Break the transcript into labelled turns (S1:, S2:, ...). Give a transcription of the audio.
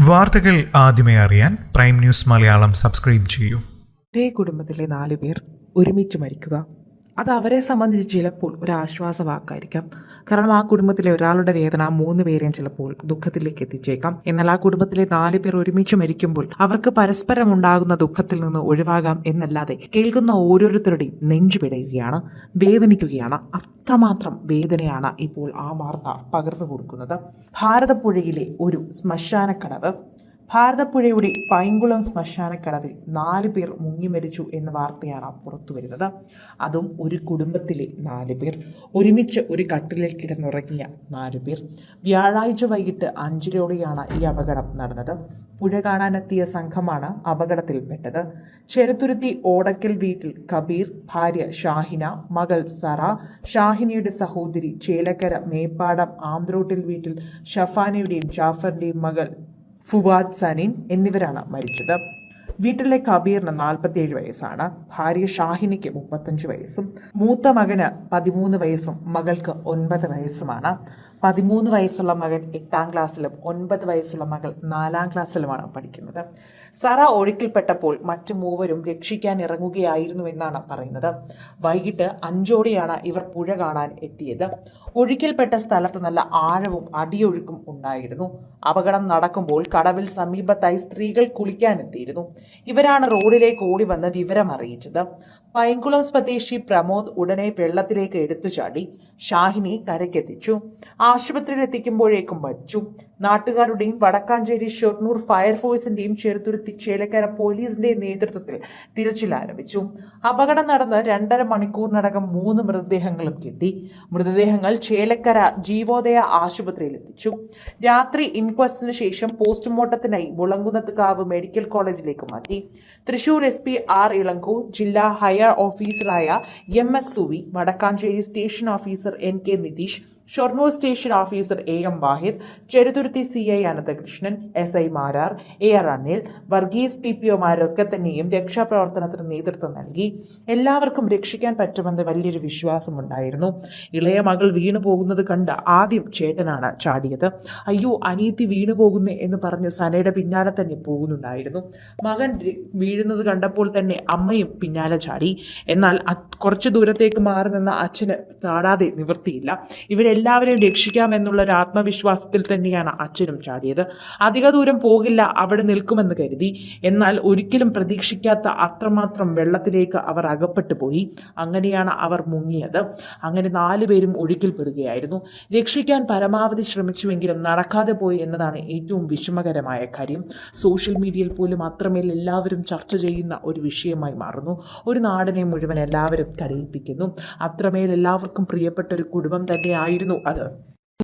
S1: വാർത്തകൾ ആദ്യമേ അറിയാൻ പ്രൈം ന്യൂസ് മലയാളം സബ്സ്ക്രൈബ് ചെയ്യൂ.
S2: ഒരേ കുടുംബത്തിലെ നാലുപേർ ഒരുമിച്ച് മരിക്കുക. അത് അവരെ സംബന്ധിച്ച് ചിലപ്പോൾ ഒരു ആശ്വാസ വാക്കായിരിക്കാം കാരണം ആ കുടുംബത്തിലെ ഒരാളുടെ വേദന മൂന്ന് പേരെയും ചിലപ്പോൾ ദുഃഖത്തിലേക്ക് എത്തിച്ചേക്കാം. എന്നാൽ ആ കുടുംബത്തിലെ നാല് പേർ ഒരുമിച്ച് മരിക്കുമ്പോൾ അവർക്ക് പരസ്പരം ഉണ്ടാകുന്ന ദുഃഖത്തിൽ നിന്ന് ഒഴിവാകാം എന്നല്ലാതെ കേൾക്കുന്ന ഓരോരുത്തരുടെയും നെഞ്ചു പിടയുകയാണ് വേദനിക്കുകയാണ്. അത്രമാത്രം വേദനയാണ് ഇപ്പോൾ ആ വാർത്ത പകർന്നു കൊടുക്കുന്നത്. ഭാരതപ്പുഴയിലെ ഒരു ശ്മശാനക്കടവ് ഭാരതപ്പുഴയുടെ പൈങ്കുളം ശ്മശാനക്കടവിൽ നാല് പേർ മുങ്ങി മരിച്ചു എന്ന വാർത്തയാണ് പുറത്തു വരുന്നത്. അതും ഒരു കുടുംബത്തിലെ നാല് പേർ. ഒരുമിച്ച് ഒരു കട്ടിലിൽ കിടന്നുറങ്ങിയ നാല് പേർ. വ്യാഴാഴ്ച വൈകിട്ട് അഞ്ചരയോടെയാണ് ഈ അപകടം നടന്നത്. പുഴ കാണാനെത്തിയ സംഘമാണ് അപകടത്തിൽപ്പെട്ടത്. ചെറുത്തുരുത്തി ഓടക്കൽ വീട്ടിൽ കബീർ ഭാര്യ ഷാഹിന മകൾ സറ ഷാഹിനയുടെ സഹോദരി ചേലക്കര മേപ്പാടം ആന്ത്രോട്ടിൽ വീട്ടിൽ ഷഫാനയുടെയും ജാഫറിന്റെയും മകൾ ഫുവാദ് സനീൻ എന്നിവരാണ് മരിച്ചത്. വീട്ടിലെ കബീറിന് നാൽപ്പത്തിയേഴ് വയസ്സാണ്. ഭാര്യ ഷാഹിനിക്ക് മുപ്പത്തഞ്ച് വയസ്സും മൂത്ത മകന് പതിമൂന്ന് വയസ്സും മകൾക്ക് ഒൻപത് വയസ്സുമാണ്. പതിമൂന്ന് വയസ്സുള്ള മകൻ എട്ടാം ക്ലാസ്സിലും ഒൻപത് വയസ്സുള്ള മകൾ നാലാം ക്ലാസ്സിലുമാണ് പഠിക്കുന്നത്. സറ ഒഴുക്കിൽപ്പെട്ടപ്പോൾ മറ്റു മൂവരും രക്ഷിക്കാൻ ഇറങ്ങുകയായിരുന്നു എന്നാണ് പറയുന്നത്. വൈകിട്ട് അഞ്ചോടെയാണ് ഇവർ പുഴ കാണാൻ എത്തിയത്. ഒഴുക്കിൽപ്പെട്ട സ്ഥലത്ത് നല്ല ആഴവും അടിയൊഴുക്കും ഉണ്ടായിരുന്നു. അപകടം നടക്കുമ്പോൾ കടവിൽ സമീപത്തായി സ്ത്രീകൾ കുളിക്കാനെത്തിയിരുന്നു. ഇവരാണ് റോഡിലേക്ക് ഓടി വന്ന് വിവരം അറിയിച്ചത് പൈൻകുളം സ്വദേശി പ്രമോദ് ഉടനെ വെള്ളത്തിലേക്ക് എടുത്തു ചാടി ഷാഹിനി കരയ്ക്കെത്തിച്ചു. ആശുപത്രിയിൽ എത്തിക്കുമ്പോഴേക്കും മരിച്ചു. നാട്ടുകാരുടെയും വടക്കാഞ്ചേരി ഷൊർണൂർ ഫയർഫോഴ്സിന്റെയും ചെറുതുരുത്തി ചേലക്കര പോലീസിന്റെയും നേതൃത്വത്തിൽ തിരച്ചിൽ ആരംഭിച്ചു. അപകടം നടന്ന് രണ്ടര മണിക്കൂറിനടക്കം മൂന്ന് മൃതദേഹങ്ങളും കിട്ടി. മൃതദേഹങ്ങൾ ചേലക്കര ജീവോദയ ആശുപത്രിയിൽ എത്തിച്ചു. രാത്രി ഇൻക്വസ്റ്റിന് ശേഷം പോസ്റ്റ്മോർട്ടത്തിനായി മുളങ്കുന്നത്തുകാവ് മെഡിക്കൽ കോളേജിലേക്ക് മാറ്റി. Thrissur S P R Ilango ജില്ലാ ഹയർ ഓഫീസറായ M S Suvi Vadakkanchery station officer N K Nithish Shoranur station officer A M Vahid Cheruthuruthy C I Ananthakrishnan S I Marar A R Anil Varghese P P ഒമാരൊക്കെ തന്നെയും രക്ഷാപ്രവർത്തനത്തിന് നേതൃത്വം നൽകി. എല്ലാവർക്കും രക്ഷിക്കാൻ പറ്റുമെന്ന് വലിയൊരു വിശ്വാസമുണ്ടായിരുന്നു. ഇളയ മകൾ വീണു പോകുന്നത് കണ്ട് ആദ്യം ചേട്ടനാണ് ചാടിയത്. അയ്യോ അനീതി വീണു പോകുന്നേ എന്ന് പറഞ്ഞ് സനയുടെ പിന്നാലെ തന്നെ പോകുന്നുണ്ടായിരുന്നു. മകൻ വീഴുന്നത് കണ്ടപ്പോൾ തന്നെ അമ്മയും പിന്നാലെ ചാടി. എന്നാൽ കുറച്ച് ദൂരത്തേക്ക് മാറി നിന്ന അച്ഛന് താടാതെ നിവൃത്തിയില്ല. ഇവരെല്ലാവരെയും രക്ഷിക്കാമെന്നുള്ള ഒരു ആത്മവിശ്വാസത്തിൽ തന്നെയാണ് അച്ഛനും ചാടിയത്. അധിക ദൂരം പോകില്ല അവിടെ നിൽക്കുമെന്ന് കരുതി. എന്നാൽ ഒരിക്കലും പ്രതീക്ഷിക്കാത്ത അത്രമാത്രം വെള്ളത്തിലേക്ക് അവർ അകപ്പെട്ടു പോയി. അങ്ങനെയാണ് അവർ മുങ്ങിയത്. അങ്ങനെ നാലു നാലുപേരും ഒഴുക്കിൽപ്പെടുകയായിരുന്നു. രക്ഷിക്കാൻ പരമാവധി ശ്രമിച്ചുവെങ്കിലും നടക്കാതെ പോയി എന്നതാണ് ഏറ്റവും വിഷമകരമായ കാര്യം. സോഷ്യൽ മീഡിയയിൽ പോലും അത്രമേൽ എല്ലാവരും ചർച്ച ചെയ്യുന്ന ഒരു വിഷയമായി മാറുന്നു. ഒരു നാടിനെ മുഴുവൻ എല്ലാവരും കരയിപ്പിക്കുന്നു. അത്രമേൽ എല്ലാവർക്കും പ്രിയപ്പെട്ട ഒരു കുടുംബം തന്നെയായിരുന്നു അത്.